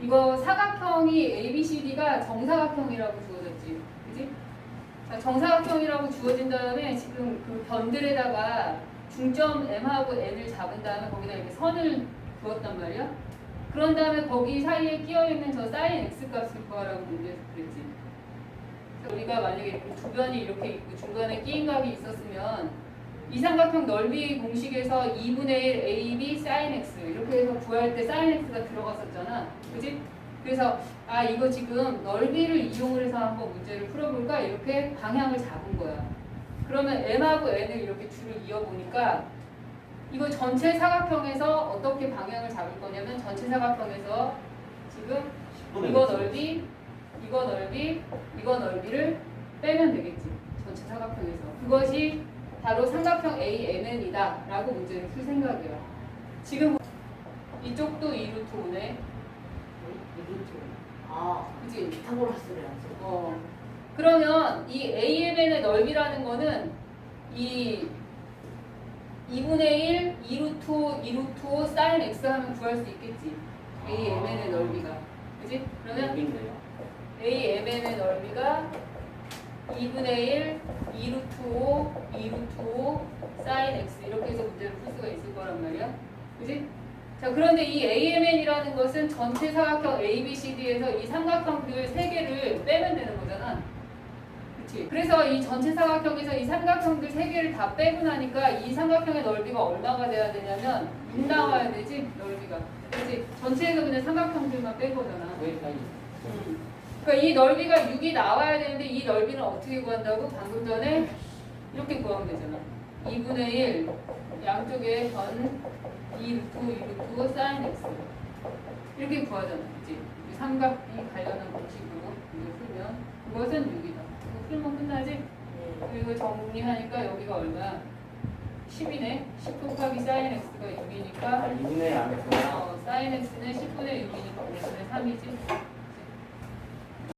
이거 사각형이 ABCD가 정사각형이라고 주어졌지. 그지? 자, 정사각형이라고 주어진 다음에 지금 그 변들에다가 중점 M하고 N을 잡은 다음에 거기다 이렇게 선을 그었단 말이야. 그런 다음에 거기 사이에 끼어 있는 저 사인 x 값을 구하라고 문제에서 그랬지. 우리가 만약에 두 변이 이렇게 있고 중간에 끼인 값이 있었으면 이 삼각형 넓이 공식에서 2분의 1 AB sin x 이렇게 해서 구할 때 sin x가 들어갔었잖아. 그지? 그래서 아 이거 지금 넓이를 이용을 해서 한번 문제를 풀어볼까 이렇게 방향을 잡은 거야. 그러면 m하고 n을 이렇게 줄을 이어보니까 이거 전체 사각형에서 어떻게 방향을 잡을 거냐면 전체 사각형에서 지금 10분의 이거 넓이, 이거 넓이, 이거 넓이를 빼면 되겠지. 전체 사각형에서. 그것이 바로 삼각형 AMN이다. 라고 문제를 풀 생각이야. 지금 이쪽도 2루트 오네. 이루트. 아, 그지? 피타고라스래요. 어. 그러면 이 AMN의 넓이라는 거는 이 2분의 1, 2루트 2루트 5 sin x 하면 구할 수 있겠지. AMN의 넓이가. 그지? 그러면 여기인데요. AMN의 넓이가 2분의 1, 2루트 5, 2루트 5, sin x 이렇게 해서 문제를 풀 수가 있을 거란 말이야. 그지? 자, 그런데 이 AMN이라는 것은 전체 사각형 ABCD에서 이 삼각형 들 세 개를 빼면 되는 거잖아. 그래서 이 전체 사각형에서 이 삼각형들 세 개를 다 빼고 나니까 이 삼각형의 넓이가 얼마가 돼야 되냐면 6 나와야 되지, 넓이가. 그치? 전체에서 그냥 삼각형들만 뺀 거잖아. 여기까지. 그러니까 이 넓이가 6이 나와야 되는데 이 넓이는 어떻게 구한다고? 방금 전에 구하면 되잖아. 2분의 1 양쪽에 전 2루트 2루트 사인 x 이렇게 구하잖아. 그치? 이 삼각이 관련한 공식으로 이거 풀면 그것은 6이다. 이거 풀면 끝나지? 네. 그리고 정리하니까 여기가 얼마야? 10이네. 10 곱하기 사인 x가 6이니까 아, 2분의 안에 들어가. 어, 사인 x는 10분의 6이니까 5분의 3이지.